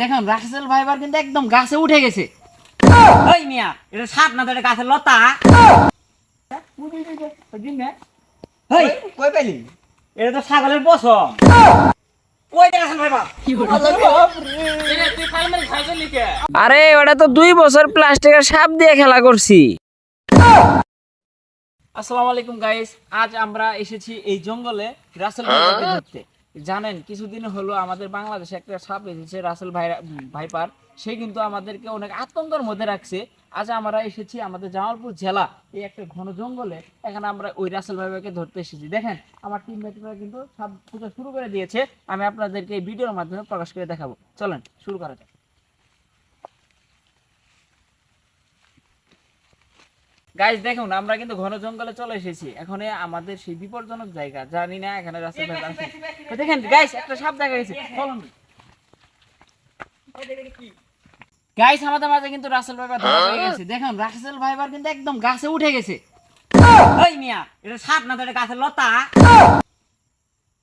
দেখুন রাসেল ভাইবার কিন্তু একদম গাছে উঠে গেছে। ওই মিয়া এটা সাপ না তো এটা গাছের লতা। হেই কই পেলি এটা তো ছাগলের পশম। আরে ওটা তো দুই বছর প্লাস্টিকের সাপ দিয়ে খেলা করছি। আসসালামু আলাইকুম গাইস আজ আমরা এসেছি এই জঙ্গলে রাসেল ধরতে জানেন, কিছুদিন হলো আমাদের বাংলাদেশে একটা সাপ এসেছে রাসেল ভাই, ভাইপার, সে কিন্তু আমাদেরকে অনেক আতঙ্কের মধ্যে রাখছে। আজ আমরা এসেছি আমাদের জামালপুর জেলা, এই একটা ঘন জঙ্গলে। এখানে আমরা ওই রাসেল ভাইপারকে ধরতে এসেছি। দেখেন, আমার টিম টিমমেটরা কিন্তু সাপ খোঁজা শুরু করে দিয়েছে। আমি আপনাদেরকে এই ভিডিওর মাধ্যমে প্রকাশ করে দেখাবো। চলেন, শুরু করা যাক। গাইজ দেখুন আমরা কিন্তু ঘন জঙ্গলে চলে এসেছি। এখন আমাদের সেই বিপজ্জনক জায়গা জানি না এখানে রাস্তা দেখেন গাইস একটা সাপ দেখা গেছে। চলুন গাইস আমাদের মাঝে কিন্তু রাসেল ভাইবার ধরা পড়ে গেছে। দেখুন রাসেল ভাইবার কিন্তু একদম গাছে উঠে গেছে। ওই মিয়া এটা সাপ না তো এটা গাছের লতা?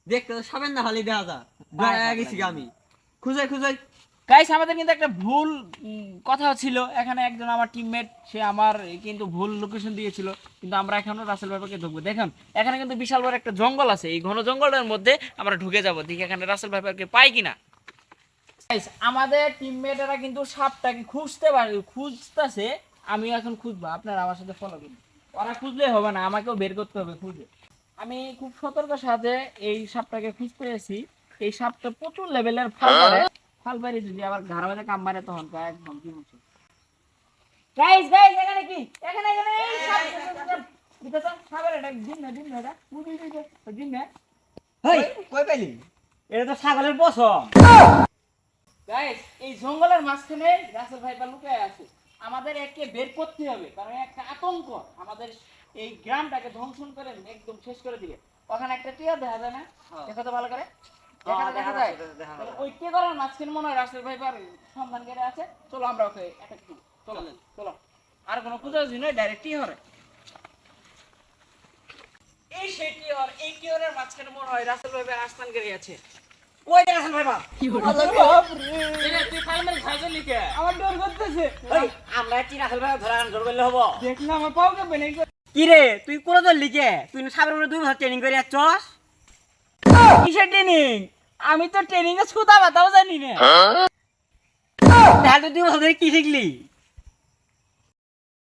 দেখতে তো সাবেন না খালি দেখা যা গেছি আমি। খুঁজে খুঁজে গাইস আমাদের কিন্তু একটা ভুল কথা ছিল। এখানে একজন আমার টিমমেট সে আমার কিন্তু ভুল লোকেশন দিয়েছিল কিন্তু আমরা এখনও রাসেল ভাইবারকে ঢুকবো দেখুন এখানে কিন্তু বিশাল বড় একটা জঙ্গল আছে। এই ঘন জঙ্গলের মধ্যে আমরা ঢুকে যাব। দেখি এখানে রাসেল ভাইবারকে পাই কিনা। Guys, আমাদের টিমমেটেরা কিন্তু সাপটাকে খুঁজতে পারে খুঁজতেছে আমি এখন খুঁজবো। আপনারা আমার সাথে ফলো করুন। ওরা খুঁজলে হবে না আমাকেও বের করতে হবে খুঁজে। আমি খুব সতর্ক সাথে এই সাপটাকে খুঁজতে এসেছি। এই সাপটা প্রচুর লেভেলের ফাল যদি আবার ঘর বাজে কাম মারে তখন তো একদম কি গাইস গাইস এখানে কি? এখানে এখানে সাপ। এটা তো সাপের এটা দিন না দিন না এটা? দিন না দিন না? হেই কই? পেলি এটা তো ছাগলের পশম। গাইস এই জঙ্গলের মাঝখানে রাসেল ভাইপার লুকায় আছে। আমাদের একে বের করতে হবে কারণ একটা আতঙ্ক। আমাদের এই গ্রামটাকে ধ্বংসন করে একদম শেষ করে দিবে। ওখানে একটা টিয়া দেখা যায় না? দেখো তো ভালো করে। দেখা যায়। তাহলে ওই কে করার মাঝখানে মনে হয় রাসেল ভাইপার সন্ধান করে আছে। চলো আমরা ওকে একটা চলো চলো। আর কোনো খুঁজাখুঁজি নয় ডাইরেক্ট টিহরে এই সেই টিহর এই টিহরের মাঝখানে মনে হয় রাসেল করে আছে। ভাই তুই খাইছো লিখে আমার ডর করতেছে আমরা কি রাসেল ভাই ধরা জোর করলে হব? দেখ না আমার পাও বেনে কি রে তুই কোন তোর লিখে তুই না সাবের মধ্যে দুই বছর ট্রেনিং করে যাচ্ছস? কিসের ট্রেনিং আমি তো ট্রেনিং এ সুতা বাতাও জানি না। তাহলে তুই ধরে কি শিখলি?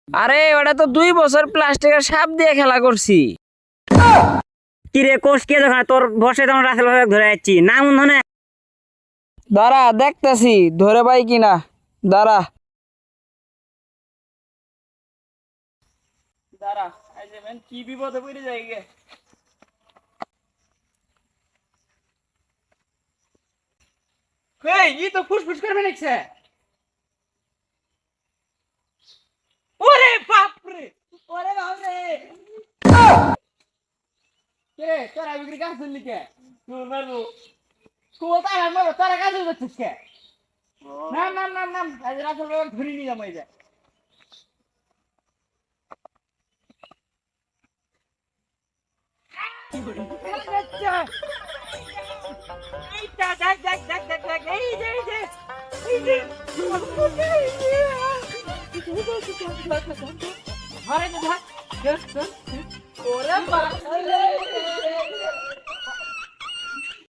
আরে ওটা তো দুই বছর প্লাস্টিকের সাপ দিয়ে খেলা করছি। কি রে কোষ কে যখন তোর বসে তখন রাসেল ভাই ধরে যাচ্ছি নাম ধনে দাঁড়া দেখতাছি। ধরে পাই কিনা? দাঁড়া। দাঁড়া কি বিপদে পড়ে যাই এই ই তো ফুসফুস করবে নাকছে ওরে বাপ রে ওরে বাপ রে কে তোরা বিক্রি কাজ করলি কে তোর মারবো কোথায় মারবো তোরা কাজ করছিস কে নাম নাম নাম নাম আজ রাসেল বাবা ধরে নিয়ে যাব এই যে এইটা দেখ দেখ দেখ দেখ দেখ এই যে এই যে এই যে ঘরে তো ধর ওরে বাবা